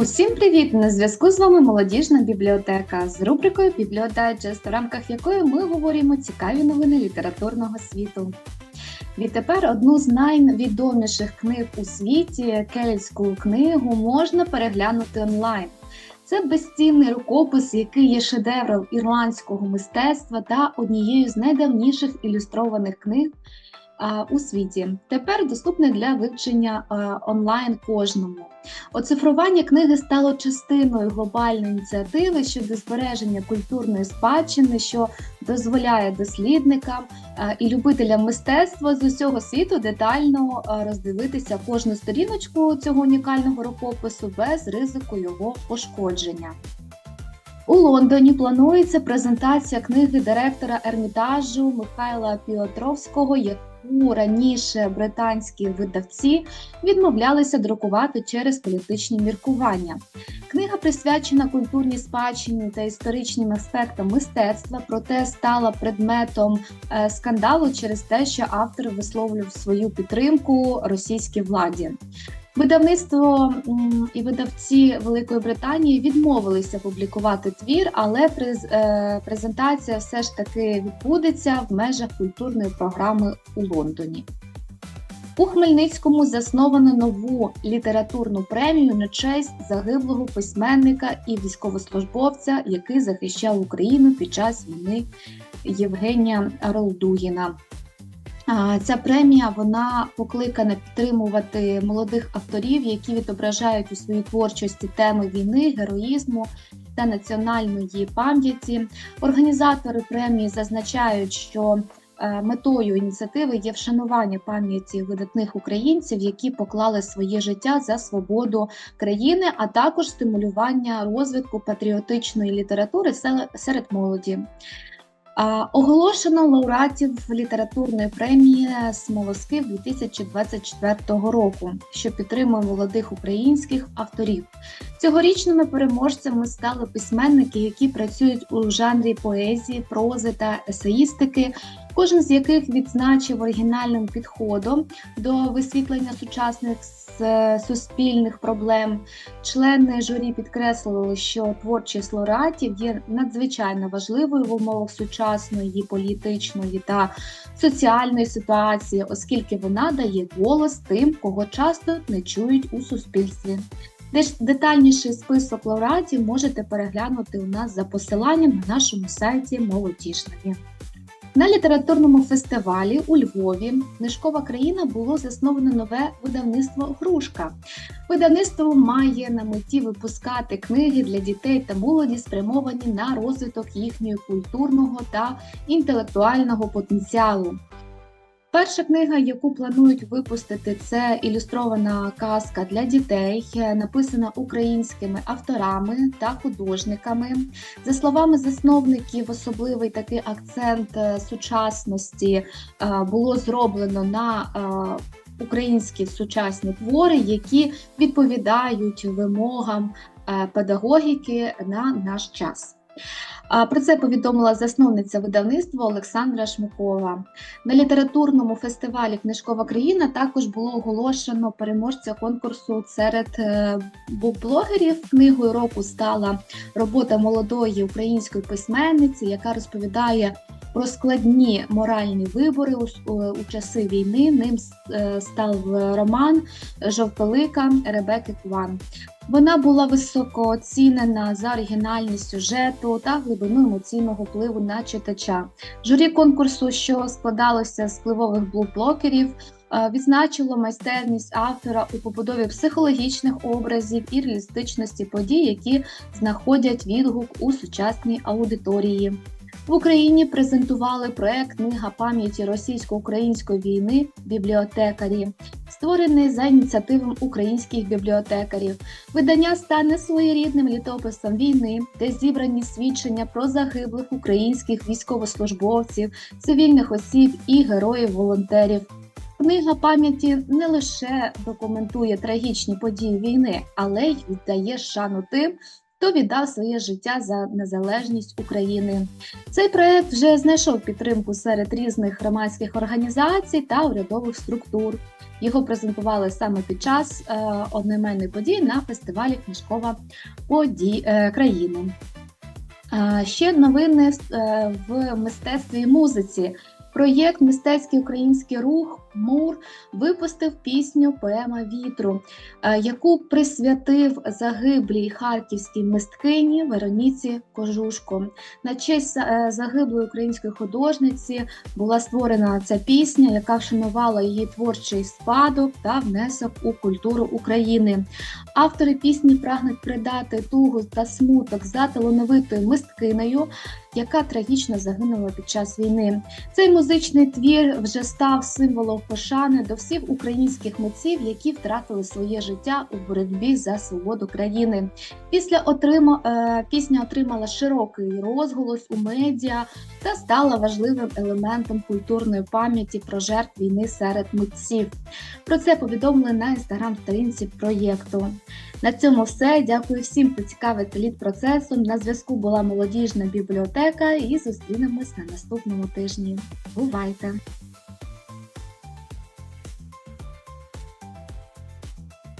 Усім привіт! На зв'язку з вами молодіжна бібліотека з рубрикою Бібліодайджест, в рамках якої ми говоримо цікаві новини літературного світу. Відтепер одну з найвідоміших книг у світі кельтську книгу можна переглянути онлайн. Це безцінний рукопис, який є шедевром ірландського мистецтва та однією з найдавніших ілюстрованих книг у світі. Тепер доступний для вивчення онлайн кожному. Оцифрування книги стало частиною глобальної ініціативи щодо збереження культурної спадщини, що дозволяє дослідникам і любителям мистецтва з усього світу детально роздивитися кожну сторіночку цього унікального рукопису без ризику його пошкодження. У Лондоні планується презентація книги директора Ермітажу Михайла Піотровського, яку раніше британські видавці відмовлялися друкувати через політичні міркування. Книга присвячена культурній спадщині та історичним аспектам мистецтва, проте стала предметом е, скандалу через те, що автор висловлював свою підтримку російській владі. Видавництво і видавці Великої Британії відмовилися публікувати твір, але е, презентація все ж таки відбудеться в межах культурної програми у Лондоні. У Хмельницькому засновано нову літературну премію на честь загиблого письменника і військовослужбовця, який захищав Україну під час війни Євгенія Ролдугіна. Ця премія вона покликана підтримувати молодих авторів, які відображають у своїй творчості теми війни, героїзму та національної пам'яті. Організатори премії зазначають, що е, метою ініціативи є вшанування пам'яті видатних українців, які поклали своє життя за свободу країни, а також стимулювання розвитку патріотичної літератури серед молоді. Оголошено лауреатів літературної премії Смолоскип 2024 року, що підтримує молодих українських авторів. Цьогорічними переможцями стали письменники, які працюють у жанрі поезії, прози та есеїстики, кожен з яких відзначив оригінальним підходом до висвітлення сучасних суспільних проблем. Члени журі підкреслили, що творчість лауреатів є надзвичайно важливою в умовах сучасної політичної та соціальної ситуації, оскільки вона дає голос тим, кого часто не чують у суспільстві. Детальніший список лауреатів можете переглянути у нас за посиланням на нашому сайті Молодіжної. На літературному фестивалі у Львові Книжкова країна було засновано нове видавництво Грушка. Видавництво має на меті випускати книги для дітей та молоді, спрямовані на розвиток їхнього культурного та інтелектуального потенціалу. Перша книга, яку планують випустити, це ілюстрована казка для дітей, написана українськими авторами та художниками. За словами засновників, особливий такий акцент е, сучасності е, було зроблено на е, українські сучасні твори, які відповідають вимогам педагогіки на наш час. Про це повідомила засновниця видавництва Олександра Шмикова. На літературному фестивалі Книжкова країна також було оголошено переможця конкурсу серед блогерів. букблогерів. Книгою року стала робота молодої української письменниці, яка розповідає про складні моральні вибори у, у, часи війни. Ним е, став роман Жовтолика Ребеки Кван. Вона була високо оцінена за оригінальність сюжету та глибину емоційного впливу на читача. Журі конкурсу, що складалося з впливових блокерів, відзначило майстерність автора у побудові психологічних образів і реалістичності подій, які знаходять відгук у сучасній аудиторії. В Україні презентували проект Книга пам'яті російсько-української війни бібліотекарі, створений за ініціативом українських бібліотекарів. Видання стане своєрідним літописом війни, де зібрані свідчення про загиблих українських військовослужбовців, цивільних осіб і героїв-волонтерів. Книга пам'яті не лише документує трагічні події війни, але й віддає шану тим, хто віддав своє життя за незалежність України. Цей проект вже знайшов підтримку серед різних громадських організацій та урядових структур. Його презентували саме під час е, одноіменної події на фестивалі Книжкова поді... е, країни. Е, ще новини е, в мистецтві і музиці. Проєкт Мистецький український рух МУР випустив пісню Поема вітру, е, яку присвятив загиблій харківській мисткині Вероніці Кожушко. На честь е, загиблої української художниці була створена ця пісня, яка вшанувала її творчий спадок та внесок у культуру України. Автори пісні прагнуть придати тугу та смуток за талановитою мисткинею, яка трагічно загинула під час війни. Цей музичний твір вже став символом пошани до всіх українських митців, які втратили своє життя у боротьбі за свободу країни. Після отрима е, пісня отримала широкий розголос у медіа та стала важливим елементом культурної пам'яті про жертв війни серед митців. Про це повідомили на інстаграм-сторінці проєкту. На цьому все. Дякую всім, хто цікавиться лід процесом. На зв'язку була молодіжна бібліотека і зустрінемось на наступному тижні. Бувайте!